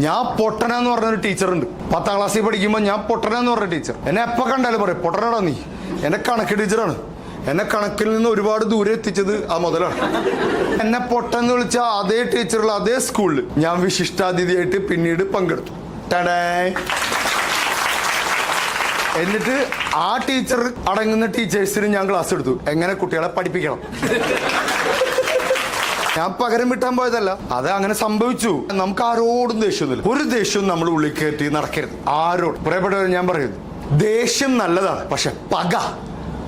ഞാൻ പൊട്ടന എന്ന് പറഞ്ഞൊരു ടീച്ചറുണ്ട്. പത്താം ക്ലാസ്സിൽ പഠിക്കുമ്പോൾ ഞാൻ പൊട്ടന എന്ന് പറഞ്ഞ ടീച്ചർ. എന്നെ എപ്പോൾ കണ്ടാലും പറയും പൊട്ടനടാ നീ. എന്നെ കണക്ക് ടീച്ചറാണ്. എന്നെ കണക്കിൽ നിന്ന് ഒരുപാട് ദൂരെ എത്തിച്ചത് ആ മുതലാണ്. എന്നെ പൊട്ടെന്ന് വിളിച്ച അതേ ടീച്ചറുള്ള അതേ സ്കൂളിൽ ഞാൻ വിശിഷ്ടാതിഥിയായിട്ട് പിന്നീട് പങ്കെടുത്തു. ടടേ എന്നിട്ട് ആ ടീച്ചർ അടങ്ങുന്ന ടീച്ചേഴ്സിന് ഞാൻ ക്ലാസ് എടുത്തു. എങ്ങനെ കുട്ടികളെ പഠിപ്പിക്കണം? ഞാൻ പകരം വിട്ടാൻ പോയതല്ല. അത് അങ്ങനെ സംഭവിച്ചു. നമുക്ക് ആരോടും ദേഷ്യമൊന്നുമില്ല. ഒരു ദേഷ്യവും നമ്മൾ ഉള്ളിൽ കയറ്റി നടക്കരുത്. ആരോട്. പ്രിയപ്പെട്ടവർ ഞാൻ പറയുന്നു. ദേഷ്യം നല്ലതാണ്. പക്ഷെ പക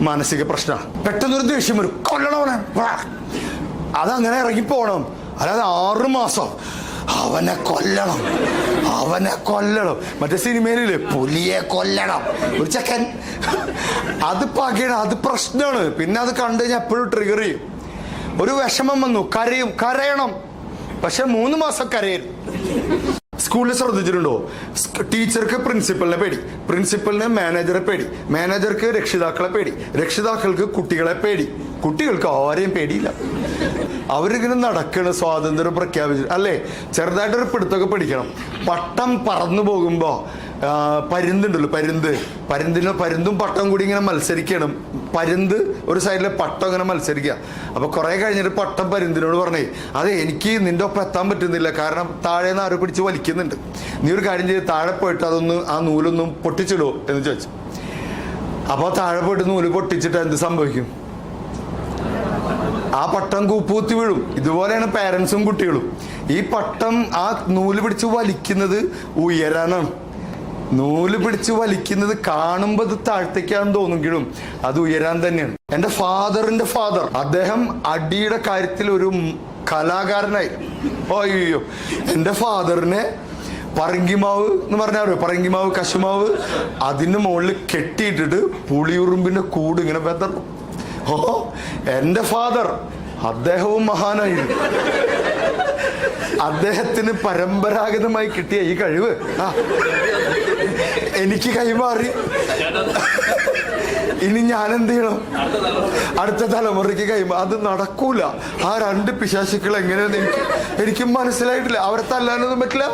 മാനസിക പ്രശ്നമാണ്. പെട്ടെന്നൊരു ദേഷ്യം വരും. കൊല്ലണവനെ. അതങ്ങനെ ഇറങ്ങി പോകണം അല്ലാതെ ആറു മാസം അവനെ കൊല്ലണം. അവനെ കൊല്ലണം. മറ്റേ സിനിമയിലില്ലേ? പുലിയെ കൊല്ലണം. ഒരു ചെക്കൻ. അത് പകയാണ്. അത് പ്രശ്നമാണ്. പിന്നെ അത് കണ്ടു കഴിഞ്ഞാൽ എപ്പോഴും ട്രിഗർ ചെയ്യും. ഒരു വിഷമം വന്നു. കരയും കരയണം. പക്ഷെ മൂന്ന് മാസം കരയരുത്. സ്കൂളിൽ ശ്രദ്ധിച്ചിട്ടുണ്ടോ? ടീച്ചർക്ക് പ്രിൻസിപ്പലിനെ പേടി. പ്രിൻസിപ്പലിന് മാനേജറെ പേടി. മാനേജർക്ക് രക്ഷിതാക്കളെ പേടി. രക്ഷിതാക്കൾക്ക് കുട്ടികളെ പേടി. കുട്ടികൾക്ക് ആരെയും പേടിയില്ല. അവരിങ്ങനെ നടക്കണ സ്വാതന്ത്ര്യം പ്രഖ്യാപിച്ചു. അല്ലേ? ചെറുതായിട്ടൊരു പിടുത്തൊക്കെ പിടിക്കണം. പട്ടം പറന്നു പോകുമ്പോൾ പരുന്തുണ്ടല്ലോ പരുന്ത് പരുന്തിന് പരുന്തും പട്ടം കൂടി ഇങ്ങനെ മത്സരിക്കണം. പരുന്ത് ഒരു സൈഡിലെ പട്ടം ഇങ്ങനെ മത്സരിക്കുക. അപ്പൊ കുറെ കഴിഞ്ഞിട്ട് പട്ടം പരുന്തിനോട് പറഞ്ഞേ അതെ എനിക്ക് നിന്റെ ഒപ്പം എത്താൻ പറ്റുന്നില്ല. കാരണം താഴെ നിന്ന് ആരോ പിടിച്ച് വലിക്കുന്നുണ്ട്. നീ ഒരു കാര്യം ചെയ്ത് താഴെ പോയിട്ട് അതൊന്ന് ആ നൂലൊന്നും പൊട്ടിച്ചിടുമോ എന്ന് ചോദിച്ചു. അപ്പോൾ താഴെ പോയിട്ട് നൂൽ പൊട്ടിച്ചിട്ട് എന്ത് സംഭവിക്കും? ആ പട്ടം കൂപ്പൂത്തി വീഴും. ഇതുപോലെയാണ് പാരൻസും കുട്ടികളും. ഈ പട്ടം ആ നൂൽ പിടിച്ച് വലിക്കുന്നത് ഉയരാനാണ്. നൂൽ പിടിച്ച് വലിക്കുന്നത് കാണുമ്പോൾ അത് താഴ്ത്തേക്കാന്ന് തോന്നുമെങ്കിലും അത് ഉയരാൻ തന്നെയാണ്. എന്റെ ഫാദറിന്റെ ഫാദർ അദ്ദേഹം അടിയുടെ കാര്യത്തിൽ ഒരു കലാകാരനായി. അയ്യോ. എന്റെ ഫാദറിനെ പറങ്കിമാവ് എന്ന് പറഞ്ഞാൽ അറിയോ? പറങ്കിമാവ് കശുമാവ് അതിന് മുകളിൽ കെട്ടിയിട്ടിട്ട് പുളിയുറുമ്പിന്റെ കൂട് ഇങ്ങനെ വെതറും. ഓ എന്റെ ഫാദർ അദ്ദേഹവും മഹാനായിരുന്നു അദ്ദേഹത്തിന് പരമ്പരാഗതമായി കിട്ടിയ ഈ കഴിവ്. ആ. എനിക്ക് കൈമാറി. ഇനി ഞാൻ എന്ത് ചെയ്യണം? അടുത്ത തലമുറയ്ക്ക് കൈമാ അത് നടക്കൂല. ആ രണ്ട് പിശാശുക്കൾ എങ്ങനെയാണെന്ന് എനിക്ക് എനിക്ക് മനസ്സിലായിട്ടില്ല. അവരെ തല്ലാനൊന്നും പറ്റില്ല.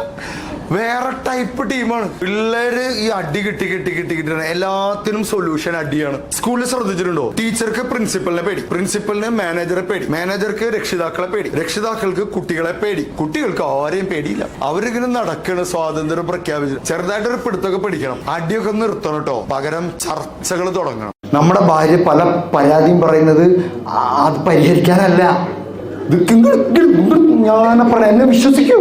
വേറെ ടൈപ്പ് ടീമാണ് പിള്ളേര് ഈ അടി കിട്ടി കിട്ടി കിട്ടി കിട്ടിയാണ് എല്ലാത്തിനും സൊല്യൂഷൻ അടിയാണ് സ്കൂളിൽ ശ്രദ്ധിച്ചിട്ടുണ്ടോ ടീച്ചർക്ക് പ്രിൻസിപ്പലിനെ പേടി പ്രിൻസിപ്പലിന് മാനേജറെ പേടി മാനേജർക്ക് രക്ഷിതാക്കളെ പേടി രക്ഷിതാക്കൾക്ക് കുട്ടികളെ പേടി കുട്ടികൾക്ക് ആരെയും പേടിയില്ല അവരിങ്ങനെ നടക്കണ സ്വാതന്ത്ര്യം പ്രഖ്യാപിച്ചു ചെറുതായിട്ടൊരു പിടുത്തൊക്കെ പിടിക്കണം അടിയൊക്കെ നിർത്തണം കേട്ടോ പകരം ചർച്ചകൾ തുടങ്ങണം നമ്മുടെ ഭാര്യ പല പരാതിയും പറയുന്നത് അത് പരിഹരിക്കാനല്ല ഞാൻ പറയാം എന്നെ വിശ്വസിക്കൂ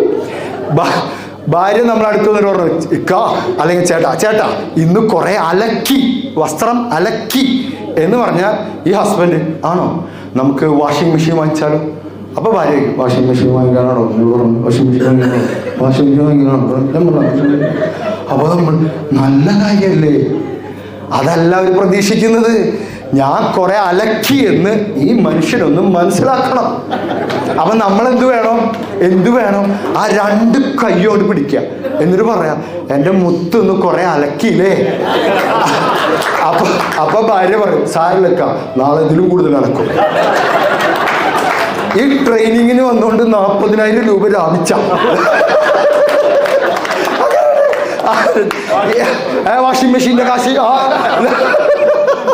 ഭാര്യ നമ്മൾ അടുത്ത് വന്നിട്ട് പറഞ്ഞു ഇക്ക അല്ലെങ്കിൽ ചേട്ടാ ചേട്ടാ ഇന്ന് കുറെ അലക്കി വസ്ത്രം അലക്കി എന്ന് പറഞ്ഞാൽ ഈ ഹസ്ബൻഡ് ആണോ? നമുക്ക് വാഷിംഗ് മെഷീൻ വാങ്ങിച്ചാലോ? അപ്പൊ ഭാര്യ വാഷിംഗ് മെഷീൻ വാങ്ങിക്കാനാണോ? പറഞ്ഞു. വാഷിംഗ് മെഷീൻ വാങ്ങിക്കണോ? വാഷിംഗ് മെഷീൻ വാങ്ങിക്കണോ. അപ്പൊ നമ്മൾ നല്ല കാര്യമല്ലേ അതല്ല അവർ പ്രതീക്ഷിക്കുന്നത്. ഞാൻ കുറെ അലക്കി എന്ന് ഈ മനുഷ്യനൊന്നും മനസ്സിലാക്കണം. അപ്പൊ നമ്മൾ എന്ത് വേണം? എന്ത് വേണം? ആ രണ്ട് കൈയോട് പിടിക്കുക. എന്നിട്ട് പറയാം എന്റെ മുത്തൊന്ന് കുറെ അലക്കിയില്ലേ? അപ്പൊ അപ്പൊ ഭാര്യ പറയും സാരിലക്ക നാളെ ഇതിലും കൂടുതൽ അലക്കും. ഈ ട്രെയിനിങ്ങിന് വന്നുകൊണ്ട് നാൽപ്പതിനായിരം രൂപ ലാഭിച്ച. വാഷിംഗ് മെഷീന്റെ കാശ് ആ.